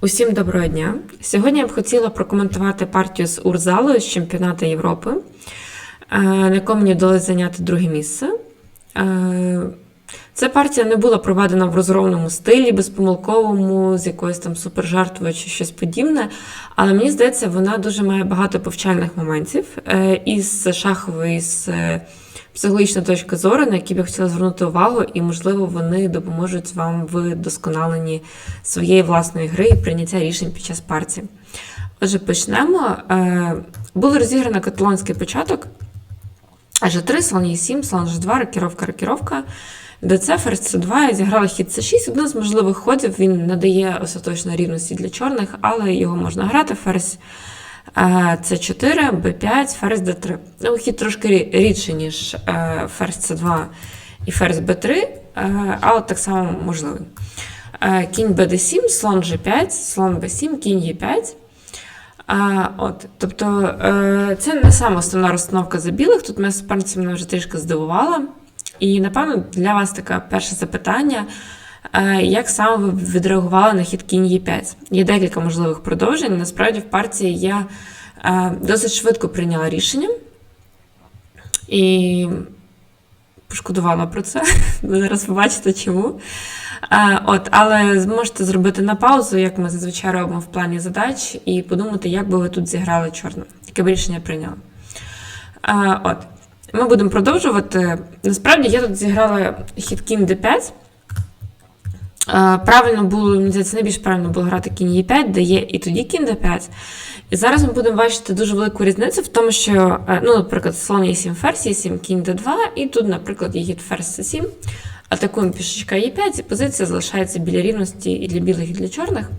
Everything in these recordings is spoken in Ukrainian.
Усім доброго дня. Сьогодні я б хотіла прокоментувати партію з Урзалою з чемпіонату Європи, е, на якому мені вдалося зайняти друге місце. Е, Ця партія не була проведена в розробному стилі, безпомилковому, з якоюсь там супержартвою чи щось подібне. Але мені здається, вона дуже має багато повчальних моментів е, із шахової, з психологічної точки зору, на які б я хотіла звернути увагу, і, можливо, вони допоможуть вам в досконаленні своєї власної гри і прийняття рішень під час партії. Отже, почнемо. Е, Був розіграно каталонський початок. G3, слон Е7, слон G2, рокіровка, рокіровка. ДЦ, ферзь С2, я зіграла хід С6. Один з можливих ходів він надає остаточно рівності для чорних, але його можна грати. Ферзь С4, Б5, ферзь Д3. Ну, хід трошки рі- рідший, ніж е, ферзь С2 і ферзь Б3, е, але так само можливий. Е, Кінь БД7, слон G5, слон Б7, кінь Е5. А, от, тобто, це не саме основна розстановка за білих. Тут моя суперниця мене вже трішки здивувала. І, напевно, для вас таке перше запитання. Е, як саме ви відреагували на хід кінь Е5? Є декілька можливих продовжень. Насправді, в партії я е, досить швидко прийняла рішення і пошкодувала про це. Зараз побачите чому. Е, От, але зможете зробити на паузу, як ми зазвичай робимо в плані задач, і подумати, як би ви тут зіграли чорно, яке б рішення прийняли. Е, От. Ми будемо продовжувати. Насправді я тут зіграла хід кінь d5. Е, Правильно було, здається, найбільш правильно було грати кінь Е5, де є і тоді кінь d5. І зараз ми будемо бачити дуже велику різницю в тому, що, е, ну, наприклад, слон Е7, ферзь Е7, кінь d2, і тут, наприклад, є хід ферзь С7, атакуємо пішечка Е5, і позиція залишається біля рівності і для білих, і для чорних.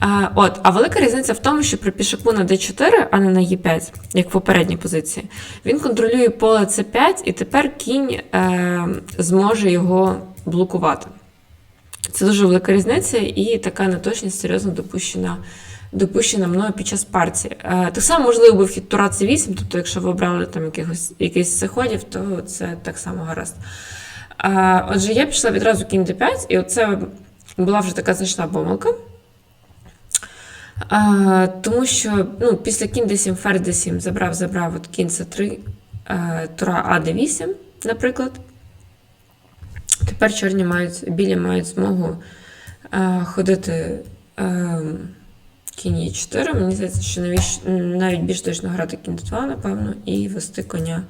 А, от, а велика різниця в тому, що при пішаку на d4, а не на e5, як в попередній позиції, він контролює поле c5, і тепер кінь е, зможе його блокувати. Це дуже велика різниця, і така неточність серйозно допущена, допущена мною під час партії. Е, так само можливо був хід Тура c8, тобто, якщо ви обрали там якихось, якийсь з цих ходів, то це так само гаразд. Е, отже, я пішла відразу кінь d5, і оце була вже така значна помилка. А, тому що ну, після кінь d7, ферзь d7 забрав, забрав от кінь c3, а, тура а d8, наприклад. Тепер чорні мають, білі мають змогу а, ходити а, кінь e4. Мені здається, що навіщо, навіть більш точно грати кінь d2, напевно, і вести коня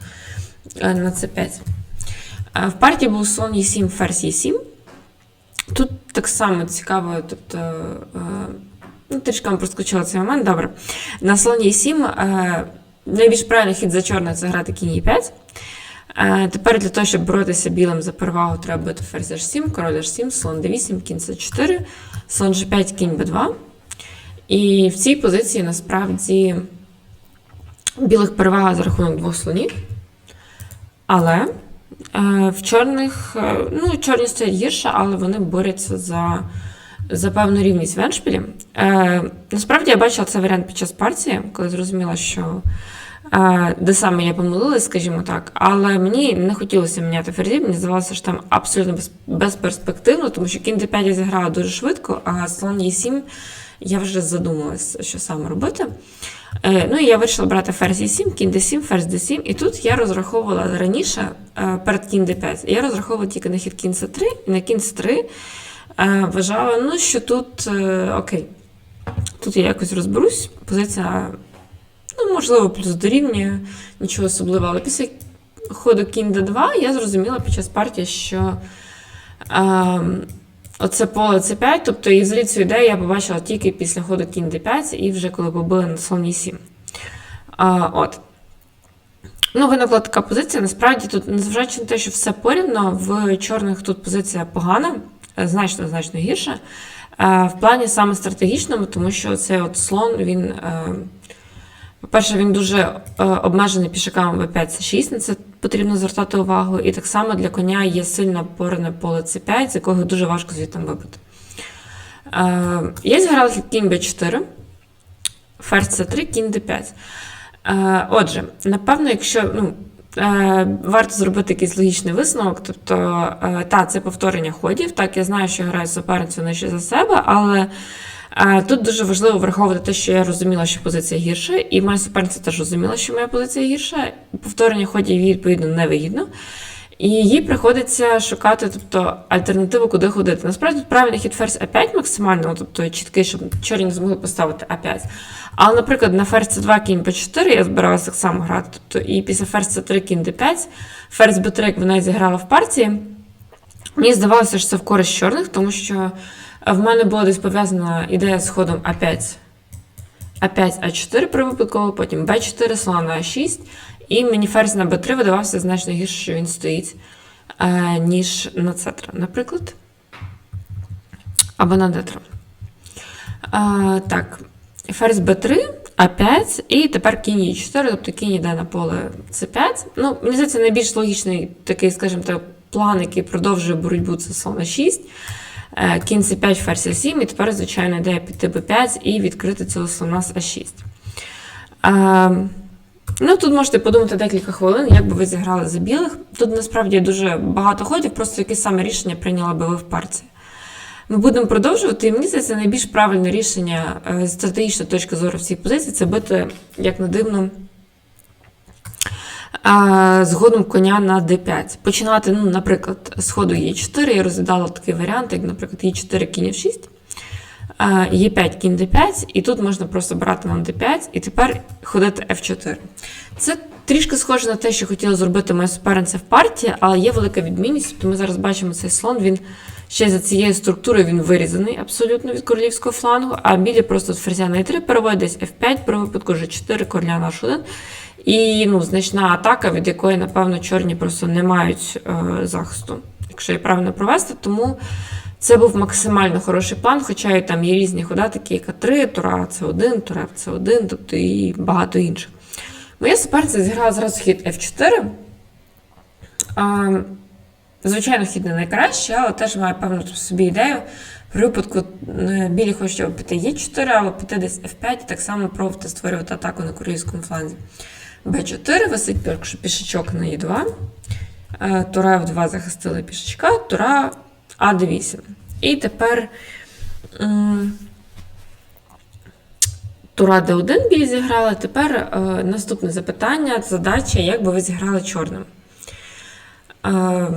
а, на c5. В партії був слон e7, ферзь e7. Тут так само цікаво, тобто. а, Ну, трішки проскочила цей момент, добре. На слоні 7 е, найбільш правильний хід за чорне це грати кінь Е5. Е, тепер для того, щоб боротися білим за перевагу, треба бити ферзь H7, король H7, слон D8, кінь C4, слон G5, кінь B2. І в цій позиції насправді білих перевага за рахунок двох слонів. Але е, в чорних, е, ну, чорні стоять гірше, але вони борються за за певну рівність в. Е, насправді я бачила цей варіант під час партії, коли зрозуміла, що де саме я помилилась, скажімо так. Але мені не хотілося міняти ферзів, мені здавалося, що там абсолютно безперспективно, тому що кінь d5 я зіграла дуже швидко, а слон e7 я вже задумалась, що саме робити. Е, ну і я вирішила брати ферзь e7, кінь d7, ферзь d7. І тут я розраховувала раніше е, перед кінь d5. Я розраховувала тільки на хід кінь c3 і на кінь c3. Е, Вважала, ну, що тут окей, тут я якось розберусь. Позиція, ну, можливо, плюс дорівнює, нічого особливого. Але після ходу кінь d2 я зрозуміла під час партії, що е, оце поле c5, тобто і взагалі цю ідею я побачила тільки після ходу кінь d5 і вже коли побили на слоні 7. А, от. Ну, виникла така позиція. Насправді тут, незважаючи на те, що все порівно, в чорних тут позиція погана значно значно гірше. Е, В плані саме стратегічному, тому що цей от слон, він, е, по-перше, він дуже е, обмежений пішаками b5 c 6 на це потрібно звертати увагу. І так само для коня є сильно порене поле c5, з якого дуже важко звідти вибити. Я зіграла кінь b4, ферзь c3, кінь d5. Отже, напевно, якщо. ну, Е, Варто зробити якийсь логічний висновок. Тобто, е, та, це повторення ходів. Так, я знаю, що граю суперницю нижче за себе, але Тут дуже важливо враховувати те, що я розуміла, що позиція гірша, і моя суперниця теж розуміла, що моя позиція гірша. Повторення ходів їй відповідно невигідно. І їй приходиться шукати тобто, альтернативу, куди ходити. Насправді тут правильний хід ферзь А5 максимально, ну, тобто чіткий, щоб чорні змогли поставити А5. Але, наприклад, на ферзь С2 кінь Б4 я збиралася так само грати. Тобто, і після ферзь С3 кінь Д5, ферзь Б3, як вона зіграла в партії. Мені здавалося, що це в користь чорних, тому що в мене була десь пов'язана ідея з ходом А5. А5, А4 при випадково, потім Б4, слона на А6. І мені ферзь на Б3 видавався значно гірше, що він стоїть, е, ніж на С3, наприклад. Або на Д3. Е, так, ферзь Б3, А5, і тепер кінь Е4, тобто кінь йде на поле С5. Ну, мені здається, найбільш логічний такий, скажімо так, план, який продовжує боротьбу, це слон 6. Е, Кінь С5, ферзь А7, і тепер, звичайно, йде піти Б5 і відкрити цього слона з А6. Е, Ну, тут можете подумати декілька хвилин, як би ви зіграли за білих. Тут насправді дуже багато ходів, просто яке саме рішення прийняли би ви в партії. Ми будемо продовжувати, і мені здається, найбільш правильне рішення е, з стратегічної точки зору в цій позиції це бити, як не дивно, а, згодом коня на d5. Починати, ну, наприклад, з ходу Е4. Я розглядала такий варіант, як, наприклад, Е4 кінь F6, Е5 кінь d5, і тут можна просто брати на d5 і тепер ходити F4. Це трішки схоже на те, що хотіла зробити моя суперниця в партії, але є велика відмінність. Тобто ми зараз бачимо цей слон, він ще за цією структурою він вирізаний абсолютно від королівського флангу, а білі просто з ферзя на e3 переводить десь F5, при випадку G4, короля на H1. І ну, значна атака, від якої, напевно, чорні просто не мають е, захисту, якщо її правильно провести. Тому це був максимально хороший план, хоча і там є різні хода, такі як А3, Тура С1, Тура С1, тобто і багато інших. Моя суперниця зіграла зразу хід F4. А, звичайно, хід не найкращий, але теж має певну собі ідею. При випадку е, білі хочуть піти Е4, або піти десь F5, і так само пробувати створювати атаку на корейському фланзі. Б4 висить пішечок на Е2. Е, Тура F2 захистили пішечка, Тура А8. І тепер Тура Д1 білі зіграли. Тепер е, наступне запитання, задача, як би ви зіграли чорним. Е,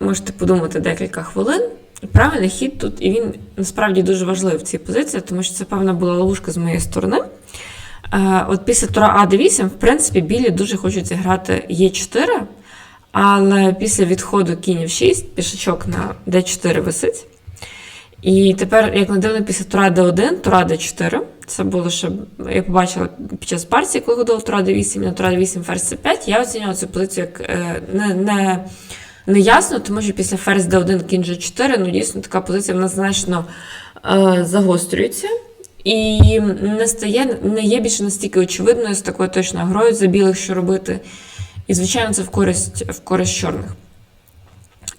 можете подумати декілька хвилин. Правильний хід тут, і він насправді дуже важливий в цій позиції, тому що це, певна, була ловушка з моєї сторони. Е, От після тура А8, в принципі, білі дуже хочуть зіграти Е4, але після відходу кінь 6 пішачок на Д4 висить. І тепер, як не дивно, після тура Д1, тура Д4. Це було ще, я побачила під час партії, коли ходила тура Д8 на тура Д8 ферзь С5. Я оцінювала цю позицію як е, не, не, не ясно, тому що після ферзь Д1 кінь G4, ну дійсно така позиція вона значно е, загострюється. І не стає, не є більше настільки очевидною з такою точною грою за білих, що робити. І, звичайно, це в користь, в користь чорних.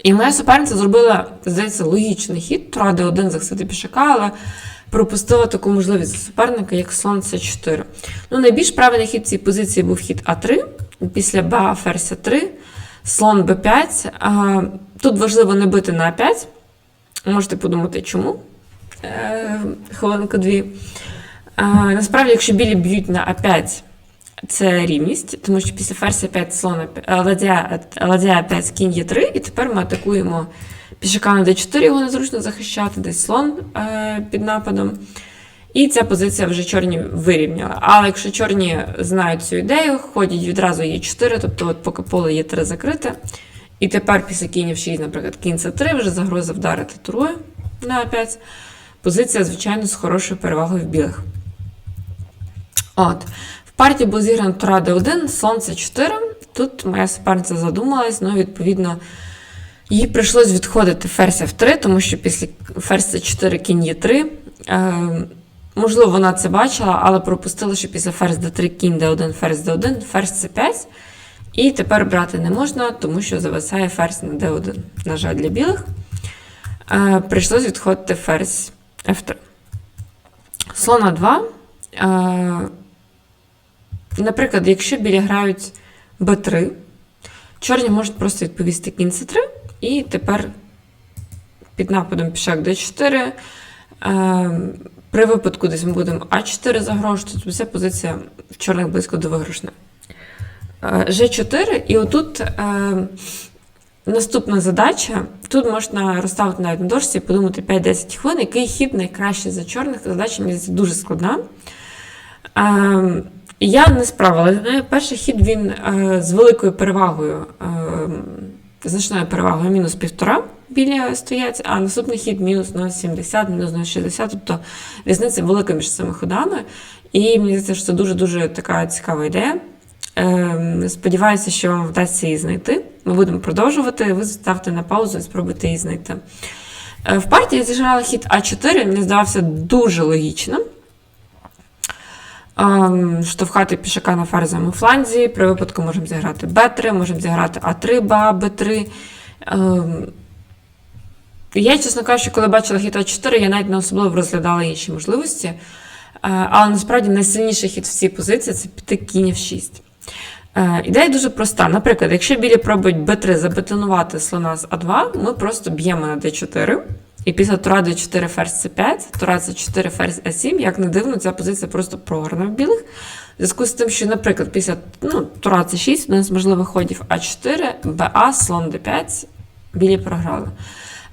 І моя суперниця зробила, здається, логічний хід, тура Д1 захистити пішака, але пропустила таку можливість за суперника, як слон С4. Ну, найбільш правильний хід в цій позиції був хід А3, після Б ферзь А3, слон Б5. Тут важливо не бити на А5. Можете подумати, чому. Е, Хвилинку дві. Насправді, якщо білі б'ють на А5, це рівність, тому що після ферзя 5 слона ладя, ладя 5 кінь є 3, і тепер ми атакуємо пішака на d4, його незручно захищати, десь слон е, під нападом. І ця позиція вже чорні вирівняла. Але якщо чорні знають цю ідею, ходять відразу є 4, тобто от поки поле є 3 закрите. І тепер після кінь 6, наприклад, кінь це 3, вже загроза вдарити турою на 5. Позиція, звичайно, з хорошою перевагою в білих. От. В партії був зіграно Тура Д1, слон С4. Тут моя суперниця задумалась, ну, відповідно, їй прийшлось відходити ферзь F3, тому що після ферзь С4 кінь Е3. Е, можливо, вона це бачила, але пропустила, що після ферзь Д3 кінь Д1, ферзь Д1, ферзь С5. І тепер брати не можна, тому що зависає ферзь на Д1. На жаль, для білих. Е, прийшлось відходити ферзь F3. Слона 2. Е, наприклад, якщо білі грають b3, чорні можуть просто відповісти кінь c3, і тепер під нападом пішак d4. Е, При випадку десь ми будемо А4 загрожувати, тобто ця позиція в чорних близько до виграшної. Е, G4, і отут е, наступна задача. Тут можна розставити навіть на дошці і подумати 5-10 хвилин, який хід найкращий за чорних. Задача мені дуже складна. Е, я не справилася. Перший хід він е, з великою перевагою, е, значною перевагою, мінус півтора біля стоять, а наступний хід мінус 0,70, мінус 0,60, тобто різниця велика між цими ходами. І мені здається, що це дуже-дуже така цікава ідея. Е, сподіваюся, що вам вдасться її знайти. Ми будемо продовжувати. Ви ставте на паузу і спробуйте її знайти. Е, в партії я зіграла хід А4, мені здавався дуже логічним. Ем, штовхати пішака на ферзовому фланзі. При випадку можемо зіграти Б3, можемо зіграти А3, БА, Б3. Я, чесно кажучи, коли бачила хід А4, я навіть не особливо розглядала інші можливості. Але насправді найсильніший хід в цій позиції це піти кінь в 6. Е, Ідея дуже проста. Наприклад, якщо білі пробують Б3 забетонувати слона з А2, ми просто б'ємо на Д4. І після тура Д4 ферзь С5, тура С4 ферзь А7, як не дивно, ця позиція просто програна в білих. В зв'язку з тим, що, наприклад, після ну, тура С6 у нас можливих ходів А4, БА, слон Д5, білі програли.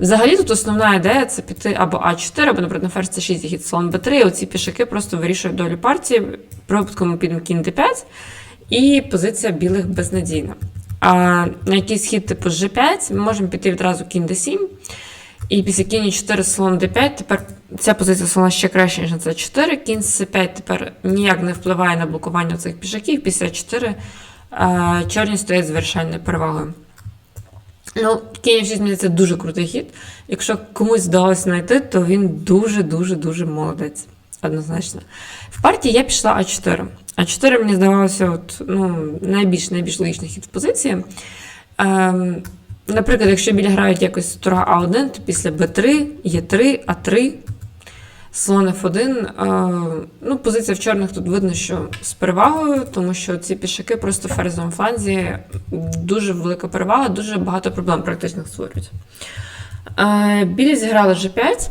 Взагалі тут основна ідея це піти або А4, або, наприклад, на ферзь С6 і хід слон Б3, і оці пішаки просто вирішують долю партії. При випадку ми підемо кінь Д5, і позиція білих безнадійна. А на якийсь хід типу G5 ми можемо піти відразу кінь D7. І після кінь 4 слон D5, тепер ця позиція слона ще краще, ніж на це 4. Кінь C5 тепер ніяк не впливає на блокування цих пішаків. Після 4 а, чорні стоять з вирішальною перевагою. Ну, кінь 6 мені це дуже крутий хід. Якщо комусь вдалося знайти, то він дуже-дуже-дуже молодець. Однозначно. В партії я пішла А4. А4 мені здавалося от, ну, найбільш найбільш логічний хід в позиції. Ем, наприклад, якщо біля грають якось тура А1, то після Б3, Е3, А3, слон F1. Е, ну, позиція в чорних тут видно, що з перевагою, тому що ці пішаки просто в фланзі дуже велика перевага, дуже багато проблем практичних створюють. Білі зіграли G5.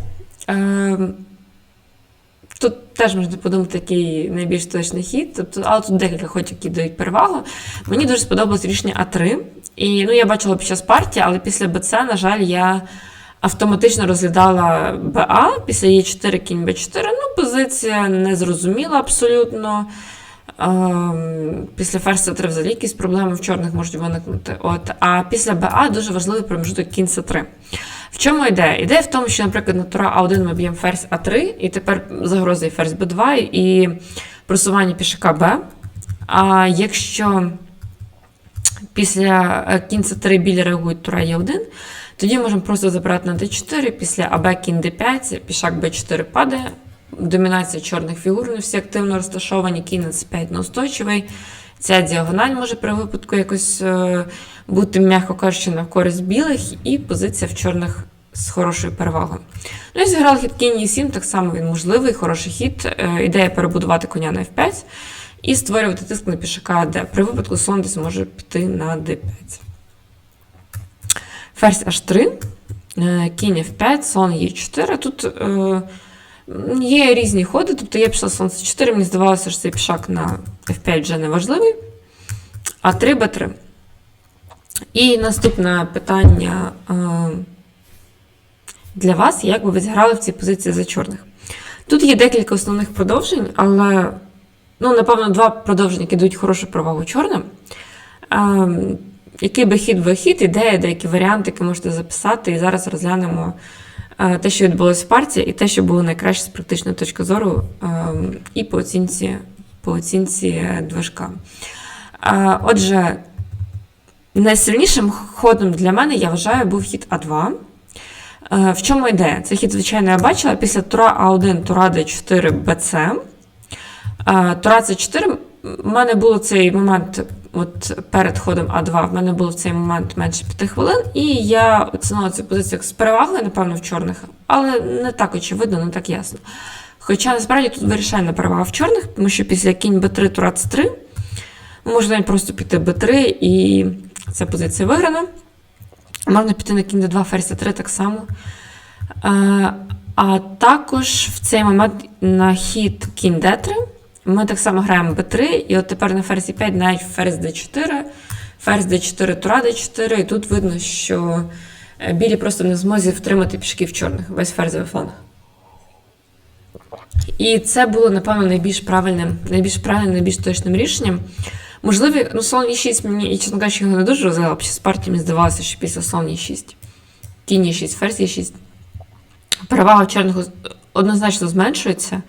Е, Тут теж можна подумати, який найбільш точний хід, тобто, але тут декілька ходів, які дають перевагу. Мені дуже сподобалось рішення А3. І ну, я бачила під час партії, але після БЦ, на жаль, я автоматично розглядала БА, після Е4 кінь Б4. Ну, позиція незрозуміла абсолютно. Ем, Після ферзь С3 взагалі якісь проблеми в чорних можуть виникнути. От, А після БА дуже важливий промежуток кінь С3. В чому ідея? Ідея в тому, що, наприклад, на тура А1 ми б'ємо ферзь А3, і тепер загроза і ферзь Б2, і просування пішака Б. А якщо після е, кінця 3 білі реагують тура Е1, тоді можемо просто забрати на d4, після АБ кінь d5, пішак b4 падає, домінація чорних фігур, не всі активно розташовані, кінь на c5 неустойчивий. Ця діагональ може при випадку якось е, бути, м'яко кажучи, на користь білих, і позиція в чорних з хорошою перевагою. Ну і зіграли хід кінь Е7, так само він можливий, хороший хід. Е, ідея перебудувати коня на F5 і створювати тиск на пішака, де при випадку слон десь може піти на D5. Ферзь H3, е, кінь F5, слон Е4. Тут е, є різні ходи, тобто я пішла слон С4, мені здавалося, що цей пішак на F5 вже не важливий. А 3 Б3. І наступне питання е, для вас, як би ви зіграли в цій позиції за чорних. Тут є декілька основних продовжень, але, ну, напевно, два продовження, які дають хорошу перевагу чорним. Е, який би хід ви хід, ідея, деякі варіанти, які можете записати. І зараз розглянемо е, те, що відбулося в партії, і те, що було найкраще з практичної точки зору, е, і по оцінці, по оцінці движка. Е, Отже, найсильнішим ходом для мене, я вважаю, був хід А2. Е, В чому ідея? Цей хід, звичайно, я бачила після тура А1, тура Д4, БЦ. Тура С4 в мене було цей момент, от перед ходом А2, в мене було в цей момент менше 5 хвилин, і я оцінила цю позицію як з перевагою, напевно, в чорних, але не так очевидно, не так ясно. Хоча насправді тут вирішальна перевага в чорних, тому що після кінь Б3, тура С3, можна просто піти Б3, і ця позиція виграна. Можна піти на кінь Д2, ферзь 3 так само. Е, А також в цей момент на хід кінь d3 ми так само граємо b3, і от тепер на ферзі 5 навіть ферзь d4, ферзь d4, тура d4, і тут видно, що е, білі просто не змозі втримати пішків чорних, весь ферзовий фланг. І це було, напевно, найбільш правильним, найбільш правильним, найбільш точним рішенням. Можливо, ну, слон e6 мені, і чесно кажучи, його не дуже розглядала, під час партії мені здавалося, що після слон e6, кінь e6, ферзь e6, перевага чорного однозначно зменшується,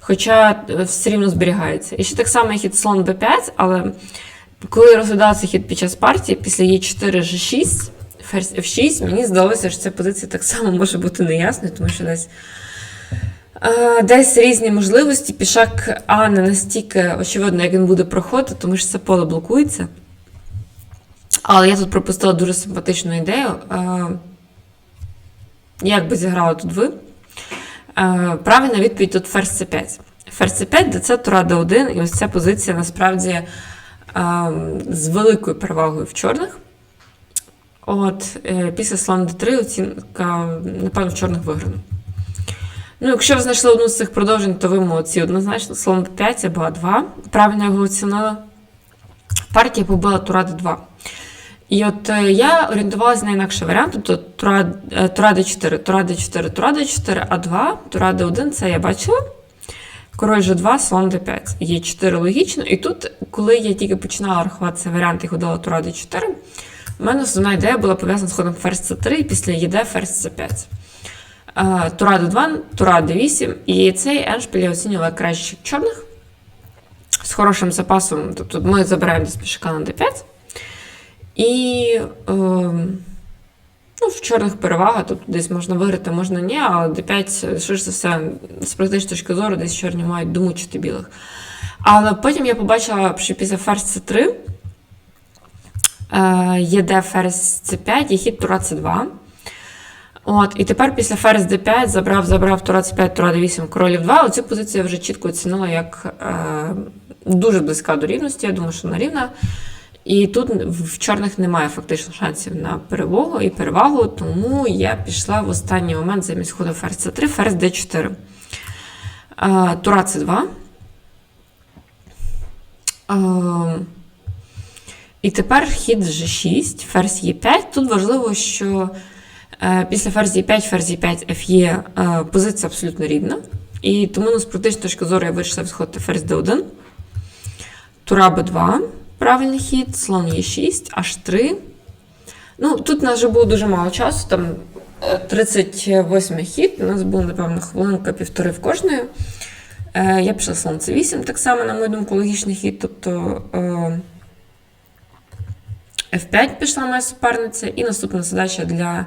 хоча е, все рівно зберігається. І ще так само хід слон b5, але коли розглядався хід під час партії, після e4, g6, ферзь f6, мені здалося, що ця позиція так само може бути неясною, тому що десь. Е, Десь різні можливості. Пішак А не настільки очевидно, як він буде проходити, тому що це поле блокується. Але я тут пропустила дуже симпатичну ідею. Е, Як би зіграли тут ви? Е, Правильна відповідь тут ферзь c5. Ферзь c5, де це тура d1, і ось ця позиція насправді е, з великою перевагою в чорних. От, е, після слон d3 оцінка, напевно, в чорних виграно. Ну, якщо ви знайшли одну з цих продовжень, то ви молодці. Однозначно, слон 5 або А2. Правильно його оцінила. Партія побила тура Д2. І от е, я орієнтувалася на інакший варіант, тобто тура, е, Д4, тура Д4, тура Д4, А2, тура Д1, це я бачила. Король Ж2, слон Д5. Є 4 логічно. І тут, коли я тільки починала рахувати цей варіант і ходила тура Д4, у мене основна ідея була пов'язана з ходом ферзь С3 і після ЄД ферзь С5. Е, Тура Д2, Тура Д8, і цей еншпіль я оцінювала як кращих чорних з хорошим запасом. Тобто ми забираємо десь пішака на D5. І е, ну, в чорних перевага, тобто десь можна виграти, можна ні, але D5, що ж за все, з практичної точки зору, десь чорні мають домучити білих. Але потім я побачила, що після ферзь С3 е, є Д ферзь С5 і хід Тура С2. От, і тепер після ферзь d5 забрав, забрав тура c5, тура d8, королів 2. Оцю позицію я вже чітко оцінила як е, дуже близька до рівності. Я думаю, що вона рівна. І тут в чорних немає фактично шансів на перевагу і перевагу, тому я пішла в останній момент замість ходу ферзь c3, ферзь d4. Е, тура c2. Е, і тепер хід g6, ферзь e5. Тут важливо, що. Е, Після 5, ферзі 5 F є е, позиція абсолютно рівна. І тому ну, з практичної точки зору я вирішила відходити ферзь D1, Тура Б2, правильний хід, слон Е6, H3. Ну, Тут у нас вже було дуже мало часу, там 38 хід, у нас було, напевно, хвилинка півтори в кожної. Е, Я пішла слон С8, так само, на мою думку, логічний хід. Тобто F5 пішла моя суперниця, і наступна задача для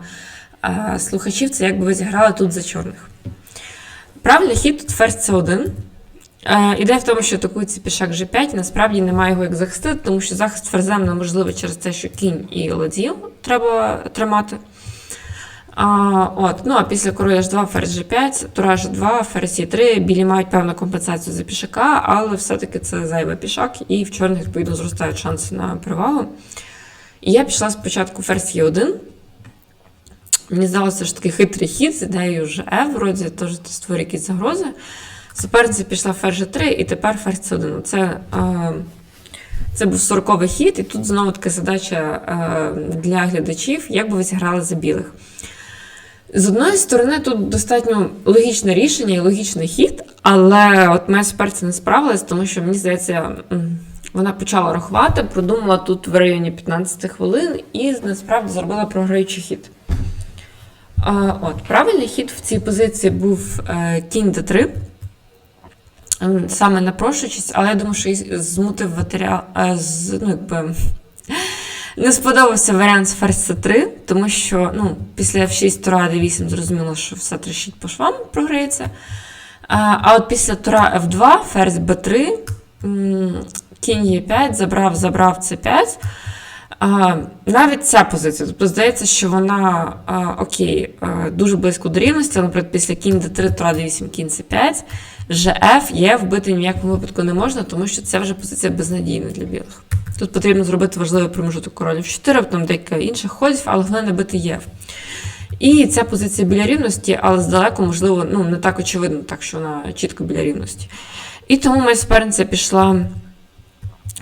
а, слухачів це як би ви зіграли тут за чорних. Правильний хід тут ферзь С1. Е, Ідея в тому, що атакується пішак G5, насправді немає його як захистити, тому що захист ферзем неможливий через те, що кінь і ладів треба тримати. А, от, ну, а після короля H2, ферзь G5, тура G2, ферзь E3, білі мають певну компенсацію за пішака, але все-таки це зайвий пішак, і в чорних, відповідно, зростають шанси на перевагу. І я пішла спочатку ферзь Е1. Мені здалося, що такий хитрий хід з ідеєю вже F, вроді теж створює якісь загрози. Суперниця пішла ферзь G3 і тепер ферзь С1. Це, е, це був 40-й хід, і тут знову така задача е, для глядачів, як би ви зіграли за білих. З одної сторони, тут достатньо логічне рішення і логічний хід, але от моя суперця не справилась, тому що мені здається. Вона почала рахувати, продумала тут в районі 15 хвилин і насправді зробила програючий хід. От, Правильний хід в цій позиції був е, кінь d3, саме напрошуючись, але я думаю, що змутив матеріал, е, з, ну, якби, не сподобався варіант з ферзь c3, тому що ну, після f6 тура d8 зрозуміло, що все трещить по швам програється. А, а от після тура f2, ферзь b3 кінь Е5, забрав, забрав С5. А, Навіть ця позиція. Тобто здається, що вона а, окей, а, дуже близько до рівності, наприклад, після кінь d3, тура d8, кінь c5, ЖФ є вбити в якому випадку не можна, тому що це вже позиція безнадійна для білих. Тут потрібно зробити важливий промежуток королів 4, там декілька інших ходів, але головне не бити ЄФ. І ця позиція біля рівності, але здалеку, можливо, ну, не так очевидно, так що вона чітко біля рівності. І тому моя суперниця пішла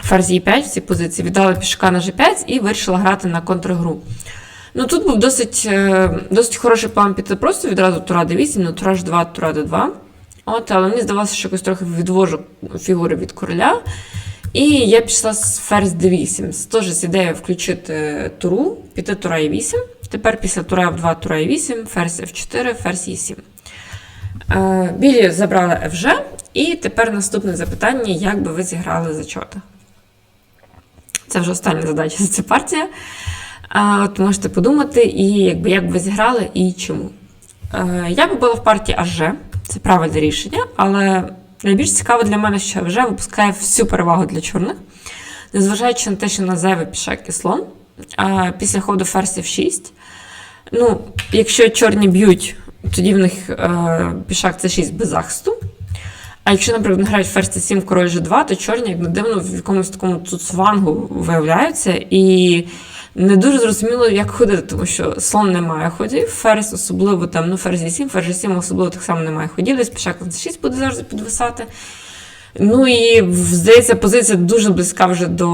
ферзь Е5 в цій позиції, віддала пішка на G5 і вирішила грати на контргру. Ну тут був досить, е, досить хороший план піти просто відразу тура d8, на тура h2, тура d2. От, але мені здавалося, що якось трохи відвожу фігури від короля. І я пішла з ферзь d8. Теж з ідеєю включити туру, піти тура e8. Тепер після тура f2, тура e8, ферзь f4, ферзь e7. Е, Білі забрали FG, і тепер наступне запитання: як би ви зіграли зачоти? Це вже остання задача за цю партію. От можете подумати, і якби як би ви зіграли і чому. Е, Я би була в партії АЖ, це правильне рішення, але найбільш цікаво для мене, що АЖ випускає всю перевагу для чорних, незважаючи на те, що на зайвий пішак і слон. А Після ходу ферзь 6. Ну, якщо чорні б'ють, тоді в них е, пішак це 6 без захисту. А якщо, наприклад, грають ферзь 7 король G2, то чорні, як не дивно, в якомусь такому цуцвангу виявляються. І не дуже зрозуміло, як ходити, тому що слон не має ходів, ферзь особливо там, ну, ферзь 7, ферзь 7 особливо так само немає ходів, десь пішак на 6 буде завжди підвисати. Ну і здається, позиція дуже близька вже до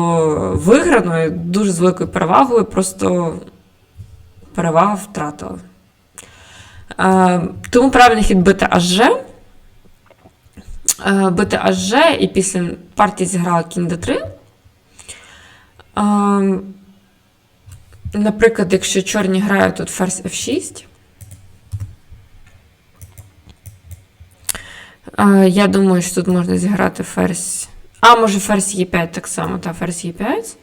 виграної, дуже з великою перевагою, просто перевага втратила. А, тому правильний хід бити аж. Е, Бити аж і після партії зіграла кінь d3. А, Наприклад, якщо чорні грають тут ферзь F6. Я думаю, що тут можна зіграти ферзь. А, може ферзь Е5 так само, та ферзь Е5.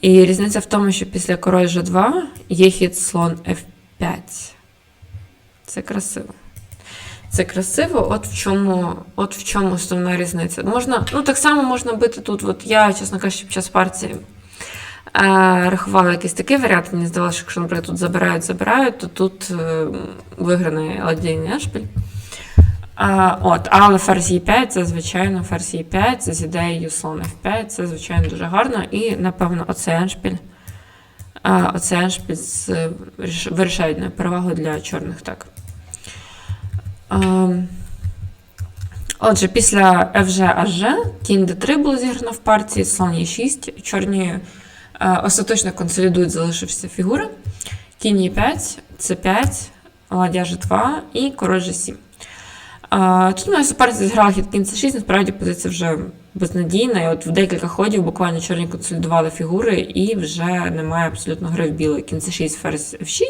І різниця в тому, що після король G2 є хід слон F5. Це красиво. Це красиво, от в чому от в чому основна різниця. Можна, ну Так само можна бити тут. От Я, чесно кажучи, під час партії е, рахувала якийсь такий варіант. Мені здавалося, що якщо, наприклад, тут забирають, забирають, то тут е, виграний ладійний ешпіль. А, от, Але ферзь Е5 це, звичайно, ферзь Е5, це з ідеєю слон F5, це, звичайно, дуже гарно. І, напевно, оцей еншпіль. А, оцей еншпіль з вирішальною перевагою для чорних так. А, отже, після FG HG кінь D3 було зіграно в партії, слон Е6. Чорні остаточно консолідують, залишився фігури. Кінь Е5, С5, ладья G2 і король G7. А, Тут моя суперниця зіграла хід кінь c 6, насправді позиція вже безнадійна. І от в декілька ходів буквально чорні консолідували фігури, і вже немає абсолютно гри в білий. Кінь c 6, ферзь F6,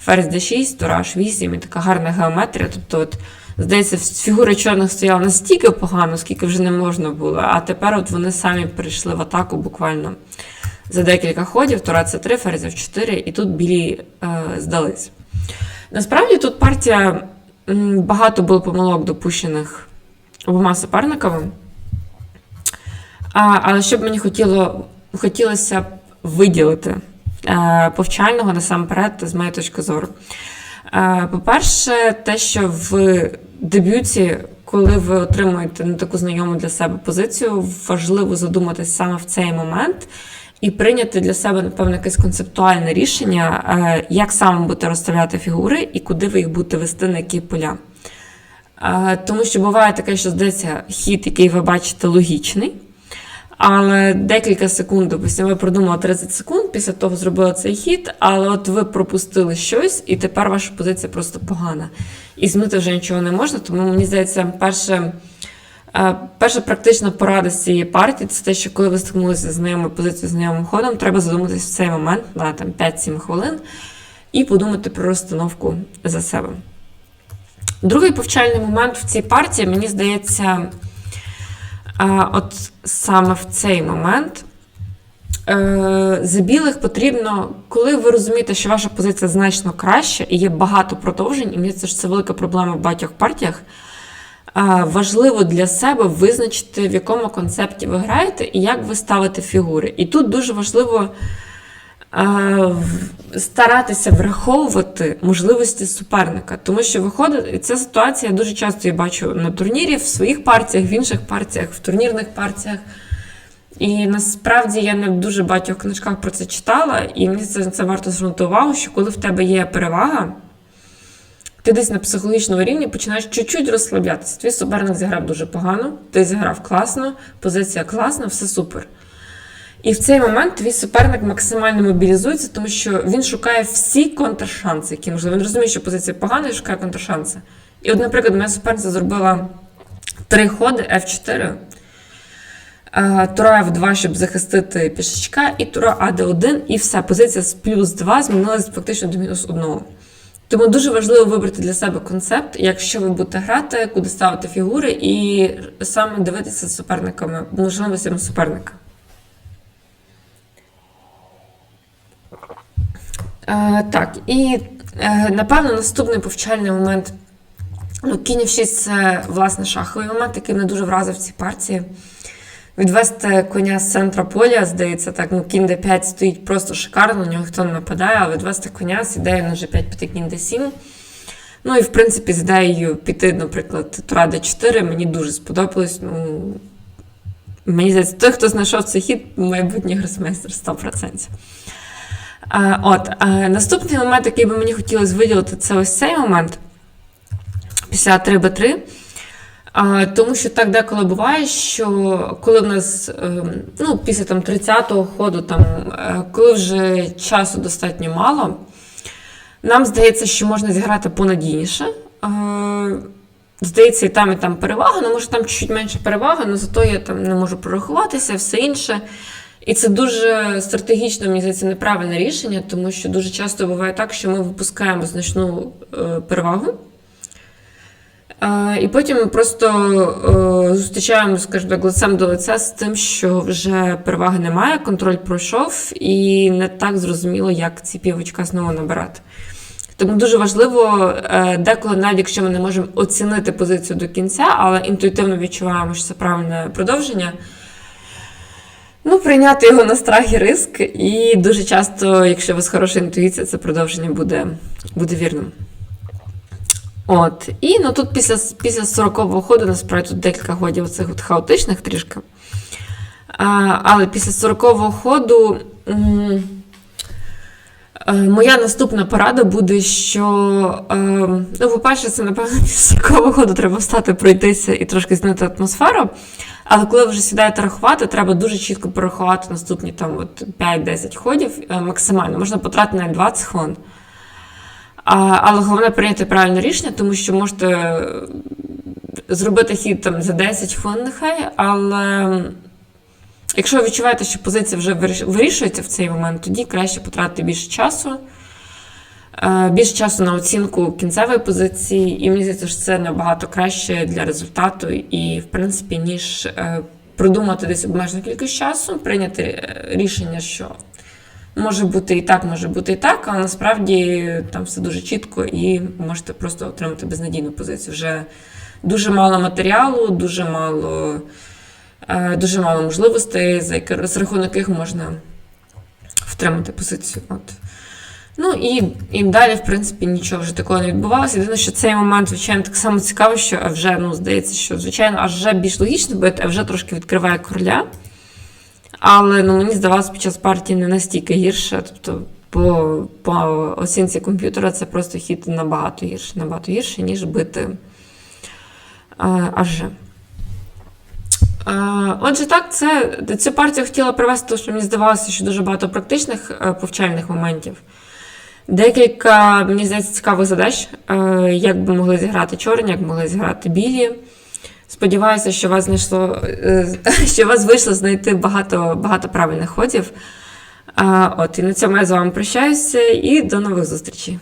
ферзь D6, тура H8 і така гарна геометрія. Тобто, от, здається, фігури чорних стояли настільки погано, скільки вже не можна було. А тепер от вони самі перейшли в атаку буквально за декілька ходів, тура c 3, ферзь F4, і тут білі е, здались. Насправді тут партія. Багато було помилок допущених обома суперниками. А, Але що б мені хотіло, хотілося б виділити е, повчального насамперед, з моєї точки зору. Е, По-перше, те, що в дебюті, коли ви отримуєте не таку знайому для себе позицію, важливо задуматись саме в цей момент. І прийняти для себе, напевно, якесь концептуальне рішення, е, як саме будете розставляти фігури і куди ви їх будете вести, на які поля. Е, тому що буває таке, що здається, хід, який ви бачите, логічний. Але декілька секунд, допустимо, ви продумали 30 секунд, після того зробили цей хід, але от ви пропустили щось, і тепер ваша позиція просто погана. І змити вже нічого не можна. Тому мені здається, перше. Перша практична порада з цієї партії це те, що коли ви стикнулися з знайомою позицією, знайомим ходом, треба задуматися в цей момент на там, 5-7 хвилин і подумати про розстановку за себе. Другий повчальний момент в цій партії, мені здається, от саме в цей момент. За білих потрібно, коли ви розумієте, що ваша позиція значно краща і є багато продовжень, і мені це ж це велика проблема в багатьох партіях важливо для себе визначити, в якому концепті ви граєте і як ви ставите фігури. І тут дуже важливо старатися враховувати можливості суперника. Тому що виходить, ця ситуація я дуже часто її бачу на турнірі, в своїх партіях, в інших партіях, в турнірних партіях. І насправді я не в дуже багатьох книжках про це читала, і мені це, це варто звернути увагу, що коли в тебе є перевага, ти десь на психологічному рівні починаєш чуть-чуть розслаблятися. Твій суперник зіграв дуже погано, ти зіграв класно, позиція класна, все супер. І в цей момент твій суперник максимально мобілізується, тому що він шукає всі контршанси, які можливо. Він розуміє, що позиція погана і шукає контршанси. І от, наприклад, моя суперниця зробила три ходи F4. е, Тура F2, щоб захистити пішечка, і Тура АД1, і все. Позиція з плюс 2 змінилася фактично до мінус 1. Тому дуже важливо вибрати для себе концепт, якщо ви будете грати, куди ставити фігури, і саме дивитися з суперниками, можливостями суперника. Е, так, і е, напевно наступний повчальний момент. Ну, кінь в 6 це власне шаховий момент, який мене дуже вразив в цій партії. Відвести коня з центра поля, здається, так, ну кінь d5 стоїть просто шикарно, на нього ніхто не нападає, але відвести коня з ідеєю на g5 піти кінь d7. Ну і в принципі з ідеєю піти, наприклад, тура d4 мені дуже сподобалось. Ну, мені здається, той, хто знайшов цей хід, майбутній гросмейстер 100%. А, от, а, наступний момент, який би мені хотілося виділити, це ось цей момент після 3b3. А, тому що так деколи буває, що коли в нас ем, ну, після там, 30-го ходу, там, е, коли вже часу достатньо мало, нам здається, що можна зіграти понадійніше. Е, Здається, і там, і там перевага, ну може там чуть менше перевага, але зато я там не можу прорахуватися, все інше. І це дуже стратегічно, мені здається, неправильне рішення, тому що дуже часто буває так, що ми випускаємо значну е, перевагу. І потім просто е, зустрічаємо, скажімо так, лицем до лиця з тим, що вже переваги немає, контроль пройшов, і не так зрозуміло, як ці півочка знову набирати. Тому дуже важливо, е, деколи, навіть якщо ми не можемо оцінити позицію до кінця, але інтуїтивно відчуваємо, що це правильне продовження. Ну, прийняти його на страх і риск, і дуже часто, якщо у вас хороша інтуїція, це продовження буде, буде вірним. От. І ну, тут після, після 40-го ходу, насправді тут декілька ходів оцих от хаотичних трішки. А, але після 40-го ходу. м, е, Моя наступна порада буде, що, е, ну, по-перше, це, напевно, після 40-го ходу треба встати, пройтися і трошки змінити атмосферу. Але коли ви вже сідаєте рахувати, треба дуже чітко порахувати наступні там, от, 5-10 ходів е, максимально. Можна потратити навіть 20 хвилин. А, але головне прийняти правильне рішення, тому що можете е, зробити хід там за 10 хвилин, нехай, але якщо ви відчуваєте, що позиція вже виріш- вирішується в цей момент, тоді краще потратити більше часу. е, Більше часу на оцінку кінцевої позиції, і мені здається, що це набагато краще для результату, і в принципі, ніж е, продумати десь обмежену кількість часу, прийняти рішення, що може бути і так, може бути і так, але насправді там все дуже чітко, і можете просто отримати безнадійну позицію. Вже дуже мало матеріалу, дуже мало, е, дуже мало можливостей, за з рахунок яких можна втримати позицію. От. Ну і, і далі, в принципі, нічого вже такого не відбувалося. Єдине, що цей момент, звичайно, так само цікаво, що вже ну, здається, що звичайно, аж вже більш логічно бити, а вже трошки відкриває короля. Але ну, мені здавалося під час партії не настільки гірше. Тобто, по, по оцінці комп'ютера це просто хід набагато гірше, набагато гірше, ніж бити аж. Е, Отже, так, це цю партію хотіла привести, тому що мені здавалося, що дуже багато практичних е, повчальних моментів. Декілька, мені здається, цікавих задач, е, як би могли зіграти чорні, як могли зіграти білі. Сподіваюся, що вас знайшло, е, що вас вийшло знайти багато, багато правильних ходів. От, і на цьому я з вами прощаюся і до нових зустрічей.